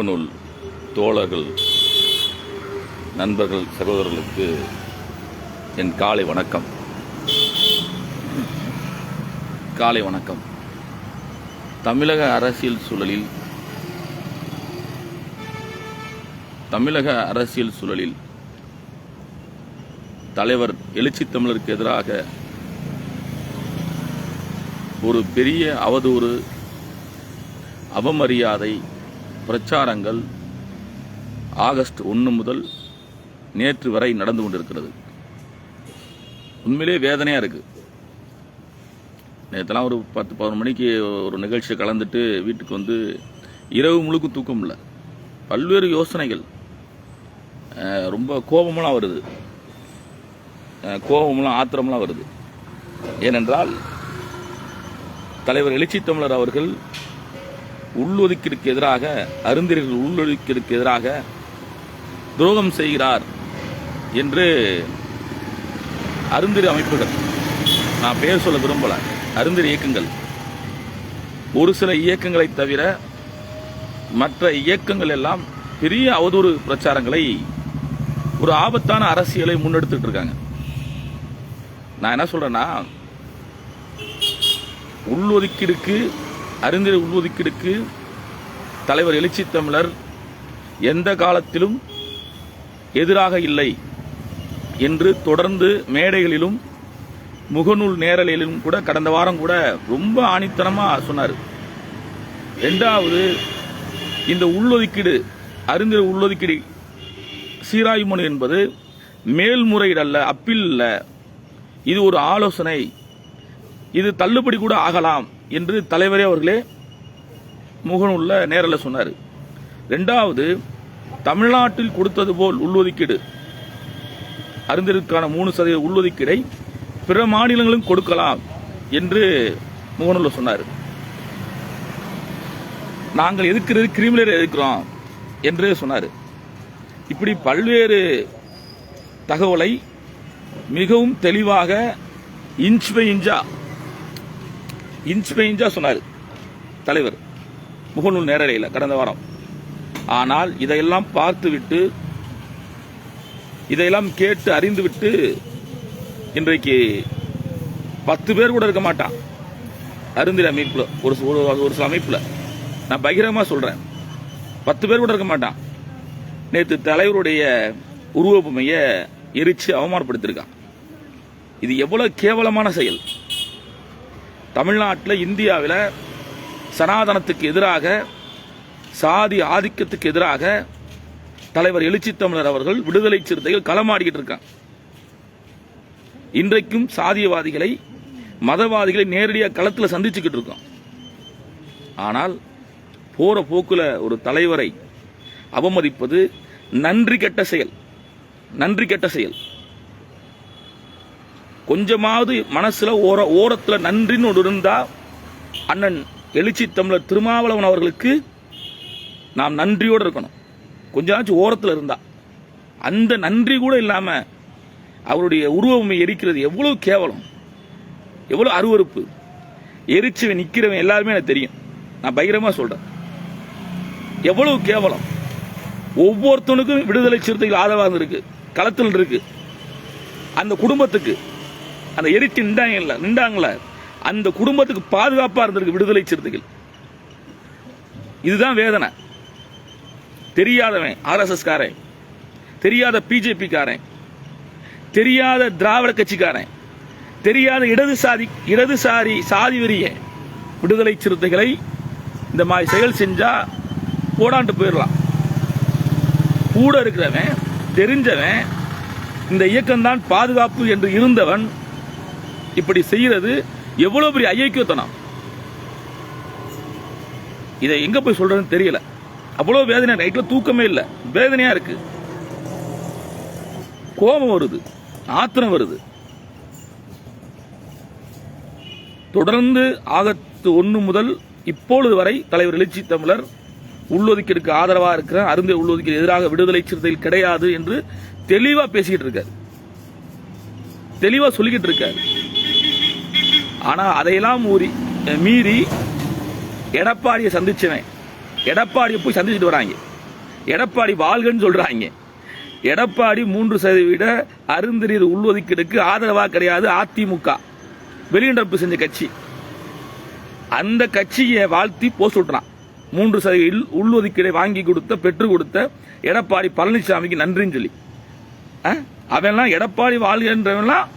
முகநூல் தோழர்கள் நண்பர்கள் சகோதரர்களுக்கு என் காலை வணக்கம். காலை வணக்கம். தமிழக அரசியல் சூழலில் தமிழக அரசியல் சூழலில் தலைவர் எழுச்சி தமிழருக்கு எதிராக ஒரு பெரிய அவதூறு அவமரியாதை பிரச்சாரங்கள் ஆகஸ்ட் ஒன்று முதல் நேற்று வரை நடந்து கொண்டிருக்கிறது. உண்மையிலே வேதனையாக இருக்குது நேற்றுலாம் ஒரு பத்து பதினொரு மணிக்கு ஒரு நிகழ்ச்சியை கலந்துட்டு வீட்டுக்கு வந்து இரவு முழுக்க தூக்கம் இல்லை. பல்வேறு யோசனைகள். ரொம்ப கோபமெல்லாம் வருது. அஹ், கோபமெல்லாம் ஆத்திரமெல்லாம் வருது. ஏனென்றால் தலைவர் எழுச்சி தமிழர் அவர்கள் உள்ளொதுக்கீடுக்கு எதிராக அருந்திரர்கள் உள்ளொதுக்கீடுக்கு எதிராக துரோகம் செய்கிறார் என்று அருந்திரி அமைப்புகள் நான் பெயர் சொல்ல விரும்பல அருந்திரி இயக்கங்கள். ஒரு சில இயக்கங்களை தவிர மற்ற இயக்கங்கள் எல்லாம் பெரிய அவதூறு பிரச்சாரங்களை ஒரு ஆபத்தான அரசியலை முன்னெடுத்துட்டு இருக்காங்க. நான் என்ன சொல்றேன்னா உள்ளொதுக்கீடுக்கு அறிஞர் உள்ஒதுக்கீடுக்கு தலைவர் எழுச்சி தமிழர் எந்த காலத்திலும் எதிராக இல்லை என்று தொடர்ந்து மேடைகளிலும் முகநூல் நேரலிலும் கூட கடந்த வாரம் கூட ரொம்ப ஆணித்தனமாக சொன்னார். ரெண்டாவது இந்த உள்ளொதுக்கீடு அறிஞர் உள்ளொதுக்கீடு சீராய்வு மனு என்பது மேல்முறையீடு அல்ல அப்பீல் இல்லை. இது ஒரு ஆலோசனை. இது தள்ளுபடி கூட ஆகலாம். என்று தலைவரே அவர்களே முகநூலில் நேரில் சொன்னார். ரெண்டாவது தமிழ்நாட்டில் கொடுத்தது போல் உள்ஒதுக்கீடு. அறிஞருக்கான மூணு சதவீத உள்ஒதுக்கீடை பிற மாநிலங்களும் கொடுக்கலாம் என்று முகநூலில் சொன்னார். நாங்கள் எதிர்க்கிறது கிரிமினல் எதிர்க்கிறோம் என்று சொன்னார். இப்படி பல்வேறு தகவலை மிகவும் தெளிவாக இன்ச் பை இன்ச்சாக இன்ச் பை இன்ச்சாக சொன்னார். தலைவர். முகநூல் நேரலையில் கடந்த வாரம். ஆனால் இதையெல்லாம் பார்த்துவிட்டு இதையெல்லாம் கேட்டு அறிந்துவிட்டு இன்றைக்கு பத்து பேர் கூட இருக்க மாட்டான். அருந்திர அமைப்பில் ஒரு ஒரு ஒரு சில அமைப்பில். நான் பகிரமாக சொல்கிறேன் பத்து பேர் கூட இருக்க மாட்டான். நேற்று தலைவருடைய உருவப்புமையை எரிச்சு அவமானப்படுத்தியிருக்கான். இது எவ்வளோ கேவலமான செயல். தமிழ்நாட்டில் இந்தியாவில் சனாதனத்துக்கு எதிராக சாதி ஆதிக்கத்துக்கு எதிராக தலைவர் எழுச்சி தமிழர் அவர்கள் விடுதலை சிறுத்தைகள் களமாடிக்கிட்டு இருக்காங்க. இன்றைக்கும் சாதியவாதிகளை மதவாதிகளை நேரடியாக களத்தில் சந்திச்சுக்கிட்டு இருக்கோம். ஆனால் போகிற போக்கில் ஒரு தலைவரை அவமதிப்பது நன்றி கெட்ட செயல். நன்றி கெட்ட செயல். கொஞ்சமாவது மனசில் ஓர ஓரத்தில் நன்றின்னு ஒன்று இருந்தால் அண்ணன் எழுச்சி தமிழர் திருமாவளவன் அவர்களுக்கு நாம் நன்றியோடு இருக்கணும். கொஞ்சமாச்சும் ஓரத்தில் இருந்தா. அந்த நன்றி கூட இல்லாமல் அவருடைய உருவமை எரிக்கிறது எவ்வளோ கேவலம். எவ்வளோ அருவருப்பு. எரிச்சவன் நிற்கிறவன் எல்லாருமே எனக்கு தெரியும். நான் பயிரமாக சொல்கிறேன் எவ்வளவு கேவலம். ஒவ்வொருத்தனுக்கும் விடுதலை சிறுத்தைகள் ஆதரவாக இருக்கு களத்தில் இருக்கு. அந்த குடும்பத்துக்கு. அந்த எரிச்சு நின்றாங்கல்ல நின்றாங்களா? அந்த குடும்பத்துக்கு பாதுகாப்பா இருந்திருக்கு விடுதலை சிறுத்தைகள். இதுதான் வேதனை. தெரியாதவன் ஆர்எஸ்எஸ் காரன். தெரியாத பிஜேபி காரன் தெரியாத திராவிட கட்சிக்காரன். தெரியாத இடதுசாரி இடதுசாரி சாதி வெறிய விடுதலை சிறுத்தைகளை இந்த மாதிரி செயல் செஞ்சா போடாண்டு போயிடலாம். கூட இருக்கிறவன் தெரிஞ்சவன் இந்த இயக்கம்தான் பாதுகாப்பு என்று இருந்தவன் இப்படி செய்யறது எவ்வளவு பெரிய ஐயக்கியத்தனம் இதை எங்க போய் சொல்றதுன்னு தெரியல. அவ்வளவு வேதனை நைட்ல தூக்கமே இல்லை. வேதனையா இருக்கு. கோபம் வருது. ஆத்திரம் வருது. தொடர்ந்து ஆகஸ்ட் ஒன்று முதல் இப்பொழுது வரை தலைவர் எழுச்சி தமிழர் உள்ளொதுக்கீடுக்கு ஆதரவா இருக்கிற அருந்தை உள்ளொதுக்கீடு எதிராக விடுதலை சிறுத்தைகள் கிடையாது என்று தெளிவா பேசிக்கிட்டு இருக்காரு. தெளிவா சொல்லிக்கிட்டு இருக்காரு. ஆனால் அதையெல்லாம் ஊறி மீறி எடப்பாடியை சந்திச்சவன். எடப்பாடியை போய் சந்திச்சுட்டு வராங்க. எடப்பாடி வாழ்கன்னு சொல்கிறாங்க எடப்பாடி மூன்று சதவீத அருந்தரீர் உள்ஒதுக்கீடுக்கு ஆதரவாக கிடையாது அதிமுக. வெளிநடப்பு செஞ்ச கட்சி. அந்த கட்சியை வாழ்த்தி போஸ்ட் விட்டுறான். மூன்று சதவீத உள்ஒதுக்கீடை வாங்கி கொடுத்த பெற்றுக் கொடுத்த எடப்பாடி பழனிசாமிக்கு நன்றின்னு சொல்லி. அவெல்லாம் அவன்லாம் எடப்பாடி வாழ்கின்றவன்லாம்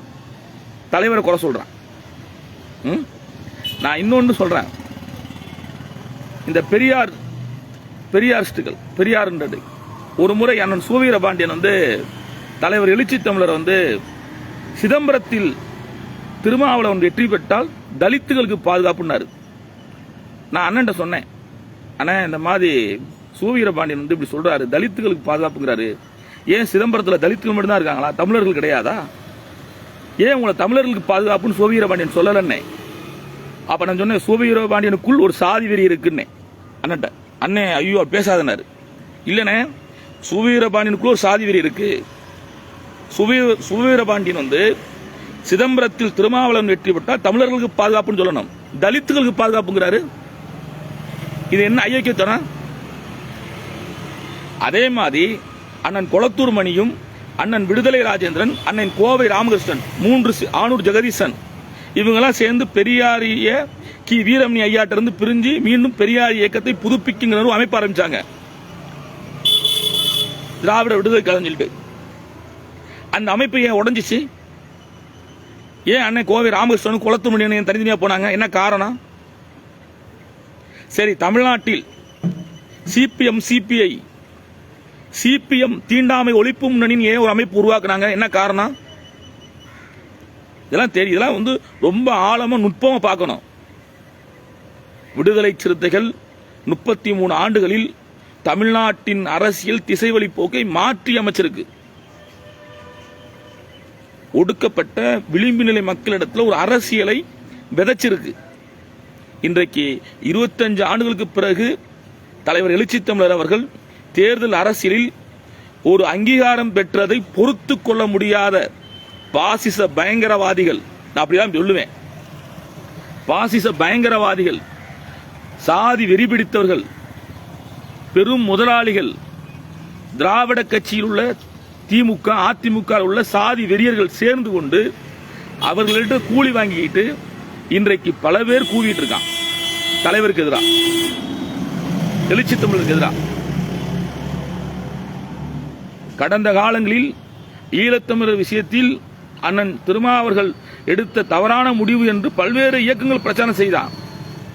தலைவரை குறை சொல்கிறான் நான் இன்னொன்று சொல்கிறேன் இந்த பெரியார் பெரியாரிஸ்டுகள் பெரியார்ன்றது. ஒரு முறை அண்ணன் சூவீர பாண்டியன் வந்து தலைவர் எழுச்சி தமிழர் வந்து சிதம்பரத்தில் திருமாவளவன் வெற்றி பெற்றால் தலித்துகளுக்கு பாதுகாப்புன்னாரு. நான் அண்ணன்ட்ட சொன்னேன். அண்ணா இந்த மாதிரி சூவீர பாண்டியன் வந்து இப்படி சொல்றாரு தலித்துகளுக்கு பாதுகாப்புங்கிறாரு. ஏன் சிதம்பரத்தில் தலித்துகள் மட்டும்தான் இருக்காங்களா? தமிழர்கள் கிடையாதா? ஏன் உங்களை தமிழர்களுக்கு பாதுகாப்புன்னு சோவீர பாண்டியன் சொல்லலன்னே? நான் சொன்னேன் சோவீர பாண்டியனுக்குள் ஒரு சாதி வெறி இருக்குன்னே. அண்ணன்ட்ட அண்ணே ஐயோ பேசாதனார். இல்லைண்ணே சுவீர பாண்டியனுக்குள்ள ஒரு சாதி வெறி இருக்கு. சுவீர சுவீர பாண்டியன் வந்து சிதம்பரத்தில் திருமாவளவன் வெற்றி பெற்றால் தமிழர்களுக்கு பாதுகாப்புன்னு சொல்லணும். தலித்துகளுக்கு பாதுகாப்புங்கிறாரு. இது என்ன ஐயோக்கியத்தனம்? அதே மாதிரி அண்ணன் கொளத்தூர் மணியும் அண்ணன் விடுதலை ராஜேந்திரன் அண்ணன் கோவை ராமகிருஷ்ணன் மூன்று ஆனூர் ஜெகதீசன். இவங்கெல்லாம் சேர்ந்து பெரியாரிய கி. வீரமணி ஐயாட்ட இருந்து பிரிஞ்சு மீண்டும் பெரியார் இயக்கத்தை புதுப்பிக்குங்கிற அமைப்ப அமைப்பு ஆரம்பிச்சாங்க. திராவிட விடுதலை கலைஞர்கள் சொல்லிட்டு. அந்த அமைப்பு ஏன் உடைஞ்சிச்சு? ஏன் அண்ணன் கோவை ராமகிருஷ்ணன் குளத்தூர் மணி தனித்தனியாக போனாங்க? என்ன காரணம்? சரி தமிழ்நாட்டில் சிபிஎம் சிபிஐ சிபிஎம் தீண்டாமை ஒழிப்பு முன்னணின்னு ஏன் ஒரு அமைப்பு உருவாக்குனாங்க? என்ன காரணம்? இதெல்லாம் தெரியும் இதெல்லாம் வந்து ரொம்ப ஆழமா நுட்பமா பார்க்கணும். விடுதலை சிறுத்தைகள் முப்பத்தி மூணு ஆண்டுகளில் தமிழ்நாட்டின் அரசியல் திசைவழி போக்கை மாற்றி அமைச்சிருக்கு. ஒடுக்கப்பட்ட விளிம்பு நிலை மக்களிடத்தில் ஒரு அரசியலை விதைச்சிருக்கு. இன்றைக்கு இருபத்தஞ்சு ஆண்டுகளுக்கு பிறகு தலைவர் எழுச்சி தமிழர் அவர்கள் தேர்தல் அரசியலில் ஒரு அங்கீகாரம் பெற்றதை பொறுத்து கொள்ள முடியாத பாசிச பயங்கரவாதிகள். நான் அப்படிதான் சொல்லுவேன். பாசிச பயங்கரவாதிகள் சாதி வெறி பிடித்தவர்கள் பெரும் முதலாளிகள் திராவிட கட்சியில் உள்ள திமுக அதிமுக உள்ள சாதி வெறியர்கள் சேர்ந்து கொண்டு அவர்கள்ட்ட கூலி வாங்கிக்கிட்டு இன்றைக்கு பல பேர் கூவிட்டு இருக்கான் தலைவருக்கு எதிராக எழுச்சி தமிழருக்கு எதிராக கடந்த காலங்களில் ஈழத்தமிழர் விஷயத்தில் அண்ணன் திருமா அவர்கள் எடுத்த தவறான முடிவு என்று பல்வேறு இயக்கங்கள் பிரச்சாரம் செய்தான்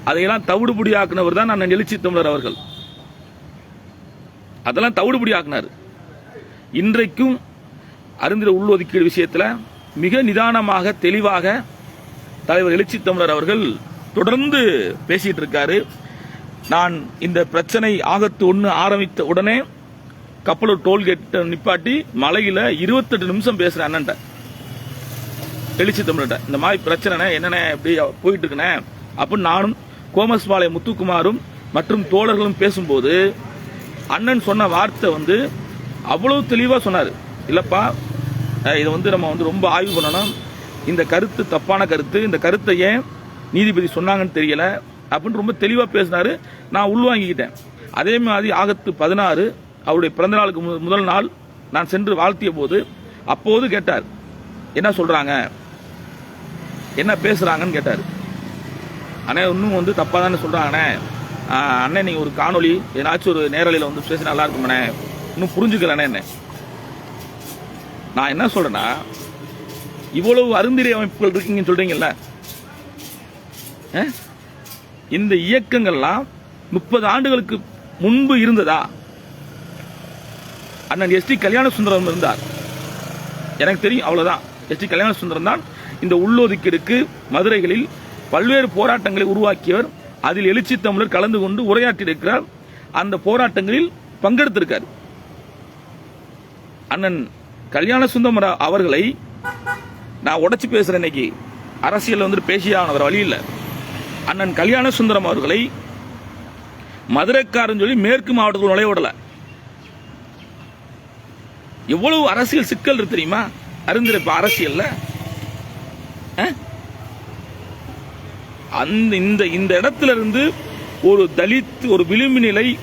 அதையெல்லாம் தவிடுபடியாக்குனவர் தான் அண்ணன் எழுச்சி தமிழர் அவர்கள். அதெல்லாம் தவிடுபடியாக்குனார். இன்றைக்கும் அருந்திர உள்ஒதுக்கீடு விஷயத்தில் மிக நிதானமாக தெளிவாக தலைவர் எழுச்சி தமிழர் அவர்கள் தொடர்ந்து பேசிட்டு இருக்காரு. நான் இந்த பிரச்சனை ஆகத்து ஒன்று ஆரம்பித்த உடனே கப்பலூர் டோல்கேட் நிப்பாட்டி மலையில இருபத்தெட்டு நிமிஷம் பேசுறேன் அண்ணன்ட்ட. எழுச்சி தமிழ்கிட்ட இந்த மாதிரி பிரச்சனை என்னென்ன இப்படி போயிட்டு இருக்குண்ணே? அப்படின்னு நானும் கோமஸ்பாளைய முத்துக்குமாரும் மற்றும் தோழர்களும் பேசும்போது அண்ணன் சொன்ன வார்த்தை வந்து அவ்வளவு தெளிவாக சொன்னார். இல்லைப்பா இதை வந்து நம்ம வந்து ரொம்ப ஆய்வு பண்ணணும். இந்த கருத்து தப்பான கருத்து இந்த கருத்தை ஏன் நீதிபதி சொன்னாங்கன்னு தெரியல அப்படின்னு ரொம்ப தெளிவாக பேசினாரு. நான் உள்வாங்கிக்கிட்டேன். அதே மாதிரி ஆகத்து பதினாறு அவருடைய பிறந்த நாளுக்கு முதல் நாள் நான் சென்று வாழ்த்திய போது அப்போது கேட்டார் என்ன சொல்றாங்க? என்ன பேசுறாங்கன்னு கேட்டார். அண்ணே இன்னும் வந்து தப்பாக தானே சொல்கிறாங்கண்ணே ஆஹ் அண்ணே நீங்க ஒரு காணொளி ஏதாச்சும் ஒரு நேரலையில் வந்து பேசி நல்லா இருக்குமண்ணே. இன்னும் புரிஞ்சுக்கலண்ணே என்ன? நான் என்ன சொல்கிறேன்னா இவ்வளவு அருந்திரை அமைப்புகள் இருக்கீங்கன்னு சொல்கிறீங்கல்ல இந்த இயக்கங்கள்லாம் முப்பது ஆண்டுகளுக்கு முன்பு இருந்ததா? அண்ணன் எஸ் டி கல்யாண சுந்தரம் இருந்தார். எனக்கு தெரியும் அவ்வளோதான் எஸ் டி கல்யாண சுந்தரம் தான் இந்த உள்ளொதுக்கீடுக்கு மதுரைகளில் பல்வேறு போராட்டங்களை உருவாக்கியவர். அதில் எழுச்சி தமிழர் கலந்து கொண்டு உரையாற்றியிருக்கிறார். அந்த போராட்டங்களில் பங்கெடுத்திருக்கார். அண்ணன் கல்யாண சுந்தரம் அவர்களை நான் உடச்சி பேசுறேன் இன்னைக்கு. அரசியல் வந்து பேசியான வழி இல்லை. அண்ணன் கல்யாண சுந்தரம் அவர்களை மதுரைக்காரன் சொல்லி மேற்கு மாவட்டத்தில் நுழைய விடலை. எவ்வளவு அரசியல் சிக்கல் இருக்கு தெரியுமா? அருந்திருப்ப அரசியல்ல. அந்த இந்த இந்த இடத்துல இருந்து ஒரு தலித் ஒரு விளிம்பு நிலை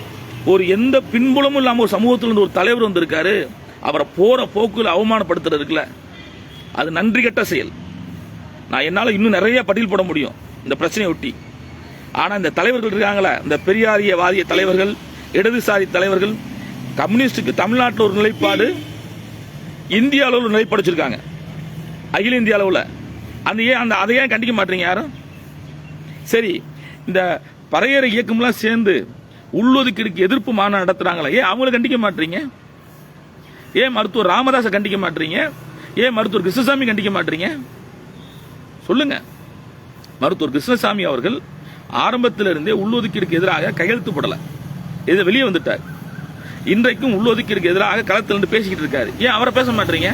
ஒரு எந்த பின்புலமும் இல்லாம ஒரு சமூகத்துல இருந்து ஒரு தலைவர் வந்திருக்காரு. அவரை போற போக்குல அவமானப்படுத்துறது இருக்குல்ல. அது நன்றி கட்ட செயல். நான் என்னால இன்னும் நிறைய பட்டியல் போட முடியும். இந்த பிரச்சனையை ஒட்டி. ஆனா இந்த தலைவர்கள் இருக்காங்களே இந்த பெரியாரிய வாரிய தலைவர்கள் இடதுசாரி தலைவர்கள் கம்யூனிஸ்டுக்கு தமிழ்நாட்டில் ஒரு நிலைப்பாடு இந்திய அளவில் நிலைப்படைச்சிருக்காங்க அகில இந்திய அளவில் அந்த ஏன் அந்த அதை ஏன் கண்டிக்க மாட்டீங்க யாரும்? சரி இந்த பறையறை இயக்கம்லாம் சேர்ந்து உள்ளொதுக்கீடுக்கு எதிர்ப்பு மாநாடு நடத்துகிறாங்களா ஏன் அவங்கள கண்டிக்க மாட்டீங்க? ஏன் மருத்துவர் ராமதாஸை கண்டிக்க மாட்டீங்க? ஏன் மருத்துவர் கிருஷ்ணசாமி கண்டிக்க மாட்டீங்க? சொல்லுங்க. மருத்துவர் கிருஷ்ணசாமி அவர்கள் ஆரம்பத்திலிருந்தே உள்ளொதுக்கீடுக்கு எதிராக கையெழுத்து போடலை. இதை வெளியே வந்துட்டார். இன்றைக்கும் உள்ளொதுக்கீடுக்கு எதிராக களத்தில் நின்று பேசிக்கிட்டு இருக்காரு. ஏன் அவரை பேச மாட்டீங்க?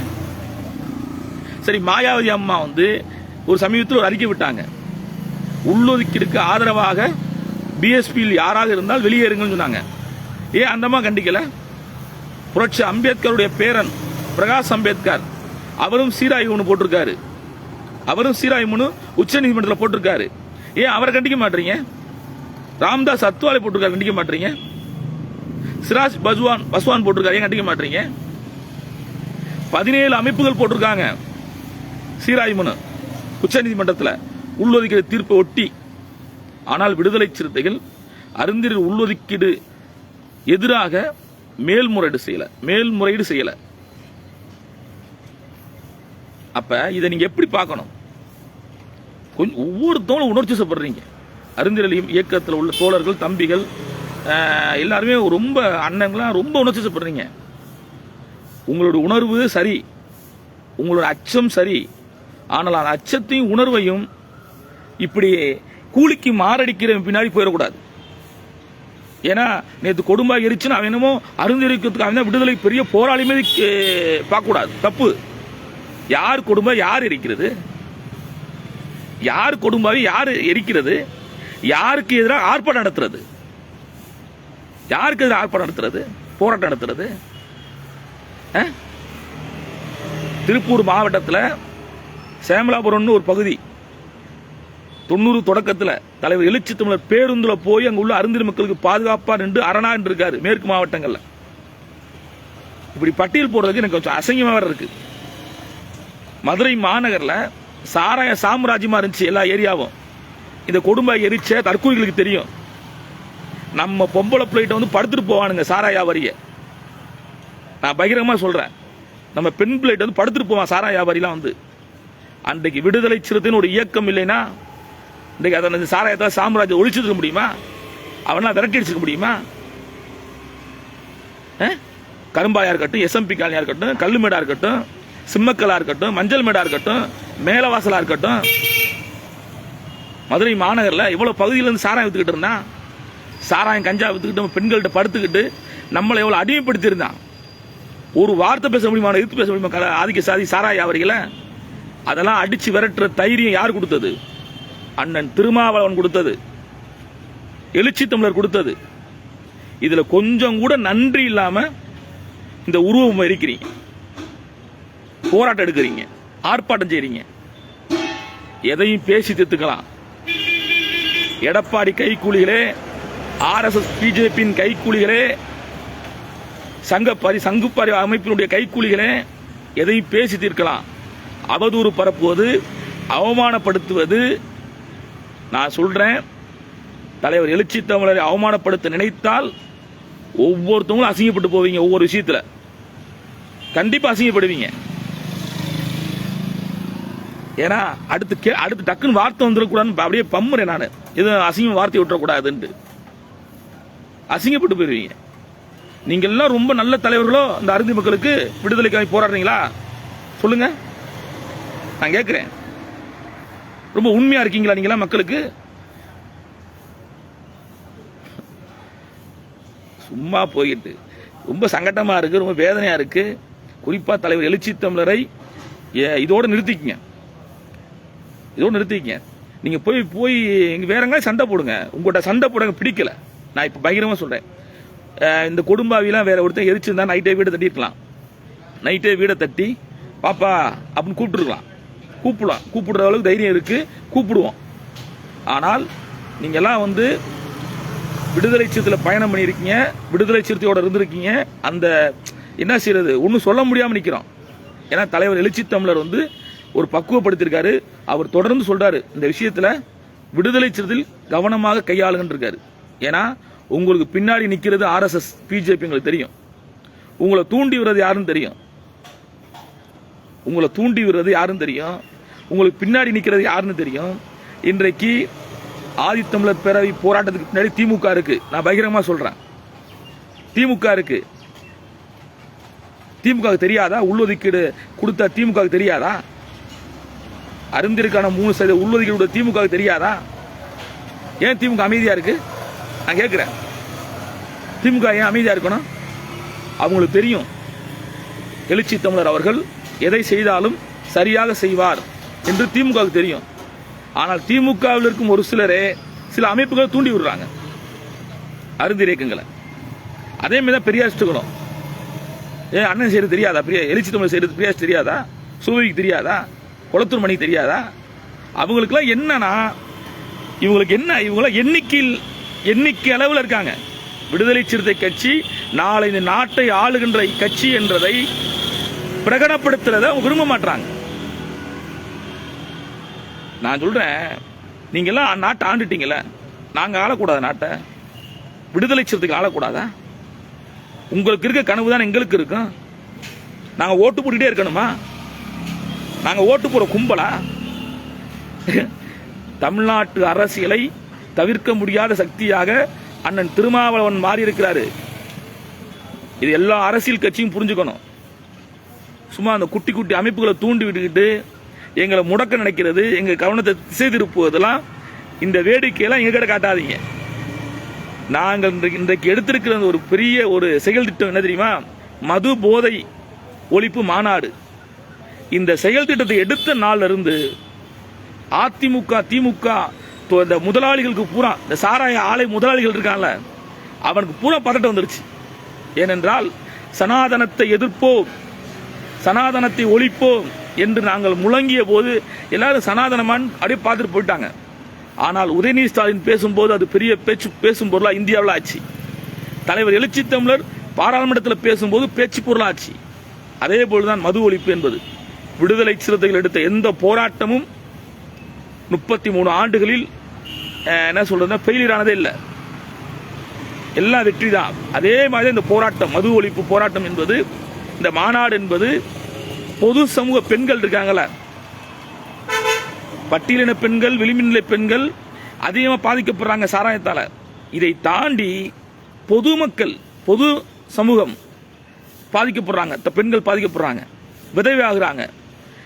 சரி மாயாவதி அம்மா வந்து ஒரு சமீபத்தில் ஒரு அறிக்கை விட்டாங்க. உள்ளொதுக்கீடுக்கு ஆதரவாக பிஎஸ்பியில் யாராக இருந்தால் வெளியேறுங்கன்னு சொன்னாங்க. ஏன் அந்தமா கண்டிக்கல? புரட்சி அம்பேத்கருடைய பேரன் பிரகாஷ் அம்பேத்கர் அவரும் சீராய் ஒன்று போட்டிருக்காரு. அவரும் சீராய் மனு உச்ச நீதிமன்றத்தில் போட்டிருக்காரு. ஏன் அவரை கண்டிக்க மாட்டீங்க? ராம்தாஸ் அத்வாலை போட்டிருக்காரு கண்டிக்க மாட்டீங்க? சிராஜ் பஸ்வான் பஸ்வான் போட்டிருக்காரு. ஏன் கண்டிக்க மாட்டீங்க? பதினேழு அமைப்புகள் போட்டிருக்காங்க. சீராய்மனு மனு. உச்சநீதிமன்றத்தில் உள்ளொதுக்கீடு தீர்ப்பை ஒட்டி ஆனால் விடுதலை சிறுத்தைகள் அருந்திரர் உள்ளொதுக்கீடு எதிராக மேல்முறையீடு செய்யல. மேல்முறையீடு செய்யல. அப்ப இதை நீங்க எப்படி பார்க்கணும்? கொஞ்சம் ஒவ்வொருத்தவங்களும் உணர்ச்சி சப்படுறீங்க அருந்திரலியும் இயக்கத்தில் உள்ள தோழர்கள் தம்பிகள் எல்லாருமே ரொம்ப அண்ணன்களாம் ரொம்ப உணர்ச்சிப்படுறீங்க உங்களோட உணர்வு சரி உங்களோட அச்சம் சரி ஆனால் அந்த அச்சத்தையும் உணர்வையும் இப்படி கூலிக்கு மாரடிக்கிற பின்னாடி போயிடக்கூடாது. ஏன்னா நேற்று கொடும்பாக எரிச்சுன்னு அவன் என்னமோ அருந்தரிக்கிறதுக்கு அவன் தான் விடுதலை பெரிய போராளி பார்க்கக்கூடாது. தப்பு. யார் கொடும்பா யார் எரிக்கிறது? யார் கொடும்பாவை யார் எரிக்கிறது? யாருக்கு எதிராக ஆர்ப்பாட்டம் நடத்துறது? யாருக்கு எதிராக ஆர்ப்பாட்டம் நடத்துறது? போராட்டம் நடத்துறது? திருப்பூர் மாவட்டத்தில் சேமலாபுரம்னு ஒரு பகுதி. தொண்ணூறு தொடக்கத்தில் தலைவர் எழுச்சி தமிழர் பேருந்தில் போய் அங்கே உள்ள அருந்திரி மக்களுக்கு பாதுகாப்பாக நின்று அரணா இருக்காரு மேற்கு மாவட்டங்களில். இப்படி பட்டியல் போடுறதுக்கு எனக்கு கொஞ்சம் அசிங்கமாக வேறு இருக்கு. மதுரை மாநகரில் சாராய சாம்ராஜ்யமாக இருந்துச்சு எல்லா ஏரியாவும். இந்த கொடும்பை எரிச்ச தற்கொலைகளுக்கு தெரியும். நம்ம பொம்பளை பிள்ளைகிட்ட வந்து படுத்துட்டு போவானுங்க சாராயா வரிய நான் பகிரங்கமாக சொல்கிறேன் நம்ம பெண் பிள்ளைகிட்ட வந்து படுத்துட்டு போவான் சாரா வியாபாரிலாம் வந்து. அன்றைக்கு விடுதலை சிறுத்தைன்னு ஒரு இயக்கம் இல்லைன்னா இன்றைக்கு அதை அந்த சாராயத்தை சாம்ராஜ்யம் ஒழிச்சிருக்க முடியுமா? அவனா விரட்டி அடிச்சிருக்க முடியுமா? கரும்பாயாக இருக்கட்டும் எஸ்எம்பி காலனியாக இருக்கட்டும் கல்லுமேடாக இருக்கட்டும் சிம்மக்கலாக இருக்கட்டும் மஞ்சள் மேடாக இருக்கட்டும் மேலவாசலாக இருக்கட்டும். மதுரை மாநகரில் இவ்வளோ பகுதியிலேருந்து சாராயம் வித்துக்கிட்டு இருந்தான். சாராயம் கஞ்சா வித்துக்கிட்டு பெண்கள்கிட்ட படுத்துக்கிட்டு நம்மளை எவ்வளோ அடிமைப்படுத்தியிருந்தான். ஒரு வார்த்தை பேச முடியுமா எதிர்த்து பேச முடியுமா கல- ஆதிக்க சாதி சாராய வியாபாரிகளை அதெல்லாம் அடித்து விரட்டுற தைரியம் யார் கொடுத்தது? அண்ணன் திருமாவளவன் கொடுத்தது. எழுச்சி தமிழர் கொடுத்தது. இதில் கொஞ்சம் கூட நன்றி இல்லாம இந்த உருவம் இருக்கிறீங்க. போராட்டம் எடுக்கிறீங்க. ஆர்ப்பாட்டம் செய்கிறீங்க எதையும் பேசி தத்துக்கலாம் எடப்பாடி கைக்கூலிகளே ஆர்எஸ்எஸ் பிஜேபியின் கைக்கூலிகளே சங்கப்பரி சங்குப்பறி அமைப்பினுடைய கைக்கூலிகளே எதையும் பேசி தீர்க்கலாம். அவதூறு பரப்புவது அவமானப்படுத்துவது நான் சொல்கிறேன் தலைவர் எழுச்சி தமிழரை அவமானப்படுத்த நினைத்தால் ஒவ்வொருத்தவங்களும் அசிங்கப்பட்டு போவீங்க ஒவ்வொரு விஷயத்தில். கண்டிப்பாக அசிங்கப்படுவீங்க. ஏன்னா அடுத்து கே அடுத்து டக்குன்னு வார்த்தை வந்துடக்கூடாதுன்னு அப்படியே பம்முறேன் நான். எதுவும் அசிங்கம் வார்த்தை விட்டுறக்கூடாதுன்ட்டு. அசிங்கப்பட்டு போயிருவீங்க. நீங்க எல்லாம் ரொம்ப நல்ல தலைவர்களோ இந்த அருந்தி மக்களுக்கு விடுதலைக்காக போராடுறீங்களா? சொல்லுங்க. நான் கேட்கிறேன். ரொம்ப உண்மையா இருக்கீங்களா நீங்களா மக்களுக்கு? சும்மா போயிட்டு. ரொம்ப சங்கட்டமா இருக்கு ரொம்ப வேதனையா இருக்கு. குறிப்பா தலைவர் எழுச்சி தமிழரை ஏ- இதோட நிறுத்திக்கங்க. இதோட நிறுத்திக்கங்க. நீங்க போய் போய் இங்க வேற எங்கேயும் சண்டை போடுங்க. உங்கள்கிட்ட சண்டை போடுங்க பிடிக்கல. நான் இப்போ பயங்கரமாக சொல்கிறேன் இந்த கொடும்பாவிலாம் வேற ஒருத்தன் எரிச்சிருந்தா நைட்டே வீடை தட்டிருக்கலாம் நைட்டே வீடை தட்டி பாப்பா அப்படின்னு கூப்பிட்டுருக்கலாம். கூப்பிடலாம். கூப்பிடுற அளவுக்கு தைரியம் இருக்கு. கூப்பிடுவோம். ஆனால் நீங்கள்லாம் வந்து விடுதலை சிறுத்தையில் பயணம் பண்ணியிருக்கீங்க விடுதலை சிறுத்தையோட இருந்திருக்கீங்க அந்த என்ன செய்யறது? ஒன்றும் சொல்ல முடியாமல் நிற்கிறோம் ஏன்னா தலைவர் எழுச்சி தமிழர் வந்து ஒரு பக்குவப்படுத்தியிருக்காரு. அவர் தொடர்ந்து சொல்கிறாரு இந்த விஷயத்தில் விடுதலை சிறுத்தில் கவனமாக கையாளுங்கன்னு ஏன்னா உங்களுக்கு பின்னாடி நிற்கிறது ஆர்எஸ்எஸ் பிஜேபி எங்களுக்கு தெரியும். உங்களை தூண்டி விடுறது யாருன்னு தெரியும். உங்களை தூண்டி விடுறது யாருன்னு தெரியும். உங்களுக்கு பின்னாடி நிற்கிறது யாருன்னு தெரியும். இன்றைக்கு ஆதித்தமிழர் பேரவை போராட்டத்துக்கு பின்னாடி திமுக இருக்கு. நான் பகிரங்கமாக சொல்கிறேன் திமுக இருக்கு. திமுக தெரியாதா? உள்ளொதுக்கீடு கொடுத்த திமுக தெரியாதா? அருந்திற்கான மூணு சதவீத உள்ளொதுக்கீடு கொடுத்த திமுக தெரியாதா? ஏன் திமுக அமைதியாக இருக்குது நான் கேட்குறேன். திமுக ஏன் அமைதியாக இருக்கணும்? அவங்களுக்கு தெரியும். எழுச்சி தமிழர் அவர்கள் எதை செய்தாலும் சரியாக செய்வார் என்று திமுகவுக்கு தெரியும். ஆனால் திமுகவில் இருக்கும் ஒரு சிலரே சில அமைப்புகளை தூண்டி விடுறாங்க. அருந்தி இயக்கங்களை. அதே மாதிரி தான் பெரியாரிஸ்டுகளும் ஏன் அண்ணன் செய்யறது தெரியாதா? பெரிய எழுச்சி தமிழ் செய்யறது பிரியாஸ் தெரியாதா? சூவிக்கு தெரியாதா? குளத்தூர் மணிக்கு தெரியாதா? அவங்களுக்குலாம் என்னன்னா இவங்களுக்கு என்ன இவங்களாம் எண்ணிக்கையில் எண்ணிக்கை அளவில் இருக்காங்க. விடுதலை சிறுத்தை கட்சி நாளை இந்த நாட்டை ஆளுகின்ற கட்சி என்றதை பிரகடனப்படுத்துறத அவங்க விரும்ப மாட்டாங்க நான் சொல்றேன் நீங்க நாட்டை ஆண்டுட்டீங்கல்ல நாங்க ஆளக்கூடாது நாட்டை? விடுதலை சிறுத்தைக்கு ஆளக்கூடாதா? உங்களுக்கு இருக்க கனவு தான் எங்களுக்கு இருக்கும். நாங்க ஓட்டு போட்டுக்கிட்டே இருக்கணுமா? நாங்க ஓட்டு போற கும்பலா? தமிழ்நாட்டு அரசியலை தவிர்க்க முடியாத சக்தியாக அண்ணன் திருமாவளவன் மாறி இருக்கிறாரு இது எல்லா அரசியல் கட்சியும் புரிஞ்சுக்கணும். சும்மா அந்த குட்டி குட்டி அமைப்புகளை தூண்டி விட்டுக்கிட்டு எங்களை முடக்க நினைக்கிறது எங்கள் கவனத்தை திசை திருப்புவதெல்லாம் இந்த வேடிக்கையெல்லாம் எங்க கிட்ட காட்டாதீங்க. நாங்கள் இன்றைக்கு இன்றைக்கு எடுத்திருக்கிற ஒரு பெரிய ஒரு செயல் திட்டம் என்ன தெரியுமா? மது போதை ஒழிப்பு மாநாடு. இந்த செயல் திட்டத்தை எடுத்த நாள்ல இருந்து அதிமுக திமுக இந்த முதலாளிகளுக்கு பூரா இந்த சாராய ஆலை முதலாளிகள் இருக்கான்ல அவனுக்கு பூரா பதட்டம் வந்துருச்சு. ஏனென்றால் சனாதனத்தை எதிர்ப்போம் சனாதனத்தை ஒழிப்போம் என்று நாங்கள் முழங்கிய போது எல்லாரும் சனாதனமான் அப்படியே பார்த்துட்டு போயிட்டாங்க. ஆனால் உதயநிதி ஸ்டாலின் பேசும்போது அது பெரிய பேச்சு பேசும் பொருளாக இந்தியாவில் ஆச்சு. தலைவர் எழுச்சி தமிழர் பாராளுமன்றத்தில் பேசும்போது பேச்சு பொருளாச்சு அதே போலதான் மது ஒழிப்பு என்பது. விடுதலை சிறுத்தைகள் எடுத்த எந்த போராட்டமும் முப்பத்தி மூணு ஆண்டுகளில் என்ன சொல்றதுன்னா ஃபெயிலியர் ஆனதே இல்லை. எல்லாம் வெற்றி தான் அதே மாதிரி இந்த போராட்டம் மது ஒழிப்பு போராட்டம் என்பது இந்த மாநாடு என்பது பொது சமூக பெண்கள் இருக்காங்கள பட்டியலின பெண்கள் விளிமின்நிலை பெண்கள் அதிகமாக பாதிக்கப்படுறாங்க சாராயத்தால். இதை தாண்டி பொதுமக்கள் பொது சமூகம் பாதிக்கப்படுறாங்க. த- பெண்கள் பாதிக்கப்படுறாங்க. விதவையாகிறாங்க. ஆகுறாங்க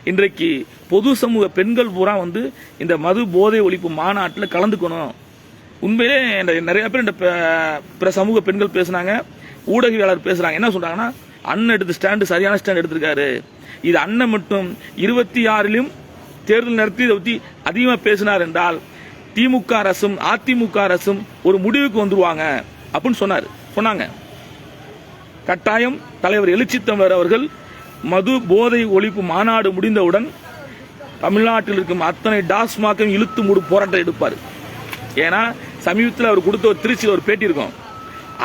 இன்றைக்கு பொது சமூக பெண்கள் பூரா வந்து இந்த மது போதை ஒழிப்பு மாநாட்டில் கலந்துக்கணும். உண்மையிலே நிறைய பேர் இந்த பிற சமூக பெண்கள் பேசுனாங்க ஊடகவியலாளர் பேசுறாங்க. என்ன சொல்றாங்கன்னா அண்ணன் எடுத்த ஸ்டாண்டு சரியான ஸ்டாண்ட் எடுத்திருக்காரு. இது அண்ணன் மட்டும் இருபத்தி ஆறிலும் தேர்தல் நடத்தி இதை பற்றி அதிகமாக பேசினார் என்றால் திமுக அரசும் அதிமுக அரசும் ஒரு முடிவுக்கு வந்துருவாங்க அப்படின்னு சொன்னார். சொன்னாங்க. கட்டாயம் தலைவர் எழுச்சி தமிழர் அவர்கள் மது போதை ஒழிப்பு மாநாடு முடிந்தவுடன் தமிழ்நாட்டில் இருக்கும் அத்தனை டாஸ்மாக்கையும் இழுத்து மூடு போராட்டம் எடுப்பார். ஏன்னா சமீபத்தில் அவர் கொடுத்த ஒரு திருச்சியில் ஒரு பேட்டி இருக்கும்.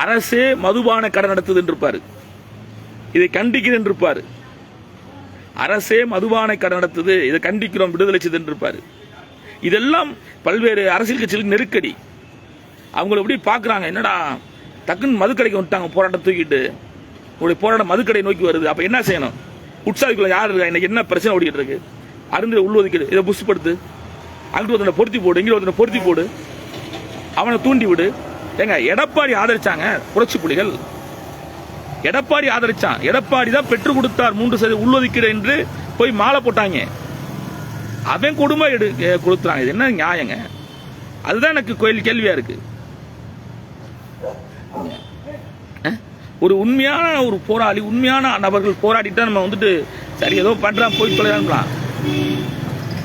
அரசே மதுபான கடை நடத்துது இருப்பார் இதை கண்டிக்கிறேன் இருப்பார் அரசே மதுபானை கடை நடத்துது இதை கண்டிக்கிறோம் விடுதலை செய்து இருப்பார் இதெல்லாம் பல்வேறு அரசியல் கட்சிகளுக்கு நெருக்கடி. அவங்கள எப்படி பார்க்குறாங்க? என்னடா டக்குன்னு மதுக்கடைக்கு வந்துட்டாங்க போராட்டம் தூக்கிட்டு. உங்களுடைய போராட்டம் மதுக்கடை நோக்கி வருது. அப்போ என்ன செய்யணும்? உற்சாகிக்குள்ள யார் இருக்கா? இன்னைக்கு என்ன பிரச்சனை ஓடிக்கிட்டு இருக்கு? அருந்து உள்ஒதுக்கீடு. இதை புஷ்படுத்து அங்கிட்டு ஒருத்தனை பொருத்தி போடு இங்கே ஒருத்தனை பொருத்தி போடு. அவனை தூண்டி விடு. ஏங்க எடப்பாடி ஆதரிச்சாங்க? புரட்சி புலிகள். எடப்பாடி ஆதரிச்சான். எடப்பாடி தான் பெற்றுக் கொடுத்தார் மூன்று சதவீத உள்ளொதுக்கீடு என்று போய் மாலை போட்டாங்க. அவன் கொடுமை எடு கொடுத்துறாங்க. இது என்ன நியாயங்க? அதுதான் எனக்கு கோயில் கேள்வியா இருக்கு. அஹ்? ஒரு உண்மையான ஒரு போராளி உண்மையான நபர்கள் போராடிட்டா நம்ம வந்துட்டு சரி ஏதோ பண்றான் போய் தொலைலாம்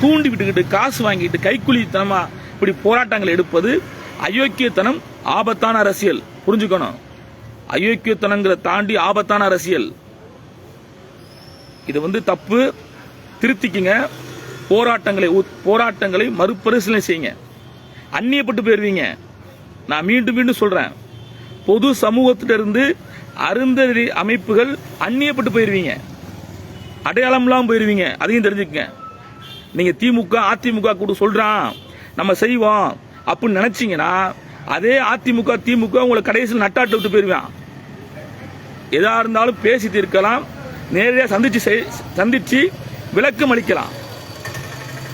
தூண்டி விட்டுக்கிட்டு காசு வாங்கிட்டு கைக்கூலித்தனமா இப்படி போராட்டங்கள் எடுப்பது அயோக்கியத்தனம் ஆபத்தான அரசியல். புரிஞ்சுக்கணும். அயோக்கியத்தனங்கிற தாண்டி ஆபத்தான அரசியல். இது வந்து தப்பு. திருத்திக்குங்க. போராட்டங்களை உத்- போராட்டங்களை மறுபரிசீலனை செய்யுங்க. அந்நியப்பட்டு போயிருவீங்க. நான் மீண்டும் மீண்டும் சொல்றேன். பொது சமூகத்திலிருந்து அருந்ததி அமைப்புகள் அந்நியப்பட்டு போயிருவீங்க. அடையாளம்லாம் போயிருவீங்க. அதையும் தெரிஞ்சுக்கங்க. நீங்கள் திமுக அதிமுக கூட சொல்கிறான் நம்ம செய்வோம். அப்படின்னு நினச்சிங்கன்னா அதே அதிமுக திமுக உங்களை கடைசியில் நட்டாட்டு விட்டு போயிருவான். எதாக இருந்தாலும் பேசி தீர்க்கலாம். நேரடியாக சந்திச்சு செய்- சந்திச்சு விளக்கம் அளிக்கலாம்.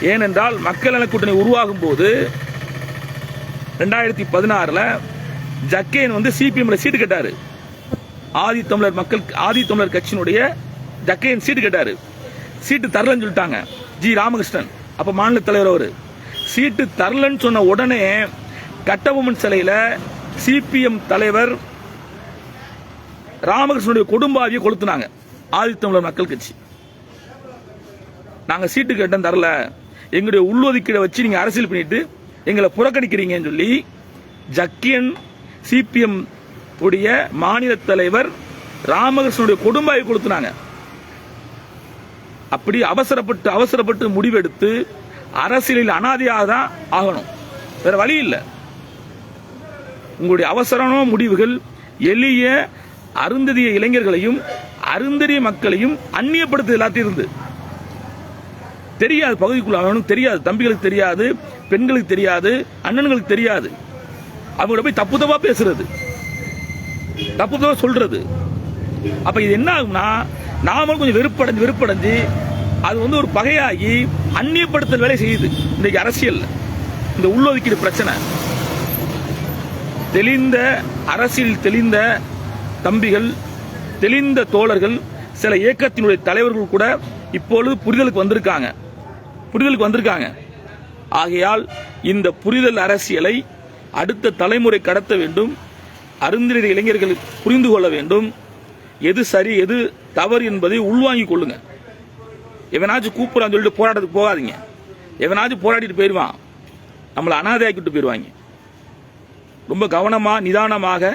ஏனென்றால் மக்கள் நல கூட்டணி உருவாகும் போது ரெண்டாயிரத்தி பதினாறில் ஜக்கேன் வந்து சிபிஎம்ல சீட்டு கேட்டார். ஆதி தமிழர் மக்கள் ஆதி தமிழர் கட்சியினுடைய ஜக்கையன் சீட்டு கேட்டார். சீட்டு தரலன்னு சொல்லிட்டாங்க. ஜி ராமகிருஷ்ணன். அப்போ மாநில தலைவர் அவர் சீட்டு தரலன்னு சொன்ன உடனே கட்டபொம்மன் சிலையில் சிபிஎம் தலைவர் ராமகிருஷ்ணனுடைய குடும்பாவியை கொளுத்துனாங்க ஆதி தமிழர் மக்கள் கட்சி. நாங்கள் சீட்டு கேட்டோம் தரல. எங்களுடைய உள்ளொதுக்கீடை வச்சு நீங்கள் அரசியல் பண்ணிட்டு எங்களை புறக்கணிக்கிறீங்கன்னு சொல்லி ஜக்கியன் சிபிஎம் உடைய மாநில தலைவர் ராமகிருஷ்ணனுடைய குடும்பாவை கொடுத்துனாங்க. அப்படி அவசரப்பட்டு அவசரப்பட்டு முடிவெடுத்து அரசியலில் அனாதையாக தான் ஆகணும். வேற வழி இல்லை. உங்களுடைய அவசரமான முடிவுகள் எளிய அருந்ததிய இளைஞர்களையும் அருந்ததிய மக்களையும் அந்நியப்படுத்து எல்லாத்தையும் இருந்து. தெரியாது பகுதிக்குள்ள அவனுக்கு தெரியாது தம்பிகளுக்கு தெரியாது பெண்களுக்கு தெரியாது அண்ணன்களுக்கு தெரியாது. அவங்கள போய் தப்பு தப்பா பேசுறது. தப்பு தான் சொல்றது. அப்ப இது என்ன ஆகும்னா நாமளும் கொஞ்சம் வெறுப்படைஞ்சு வெறுப்படைஞ்சு அது வந்து ஒரு பகையாகி அந்நியப்படுத்தல் வேலை செய்யுது. இன்னைக்கு அரசியல் இந்த உள்ளொதுக்கீடு பிரச்சனை. தெளிந்த அரசியல் தெளிந்த தம்பிகள் தெளிந்த தோழர்கள் சில இயக்கத்தினுடைய தலைவர்கள் கூட இப்பொழுது புரிதலுக்கு வந்திருக்காங்க. புரிதலுக்கு வந்திருக்காங்க. ஆகையால் இந்த புரிதல் அரசியலை அடுத்த தலைமுறை கடத்த வேண்டும். அருந்திர இளைஞர்கள் புரிந்து கொள்ள வேண்டும். எது சரி எது தவறு என்பதை உள்வாங்கிக் கொள்ளுங்க. எவனாச்சும் கூப்பிடான்னு சொல்லிட்டு போராட்டத்துக்கு போகாதீங்க. எவனாச்சும் போராடிட்டு போயிடுவான் நம்மளை அனாதையாக்கிட்டு போயிடுவாங்க ரொம்ப கவனமாக நிதானமாக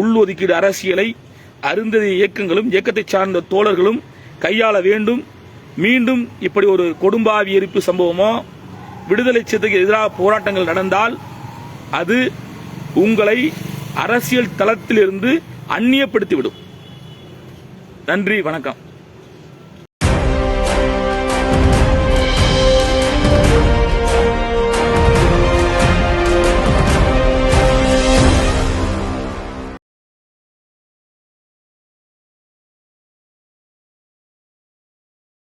உள்ஒதுக்கீடு அரசியலை அருந்ததி இயக்கங்களும் இயக்கத்தை சார்ந்த தோழர்களும் கையாள வேண்டும். மீண்டும் இப்படி ஒரு கொடும்பாவி எரிப்பு சம்பவமோ விடுதலை சிறுத்தைக்கு எதிராக போராட்டங்கள் நடந்தால் அது உங்களை அரசியல் தளத்திலிருந்து அந்நியப்படுத்திவிடும். நன்றி வணக்கம்.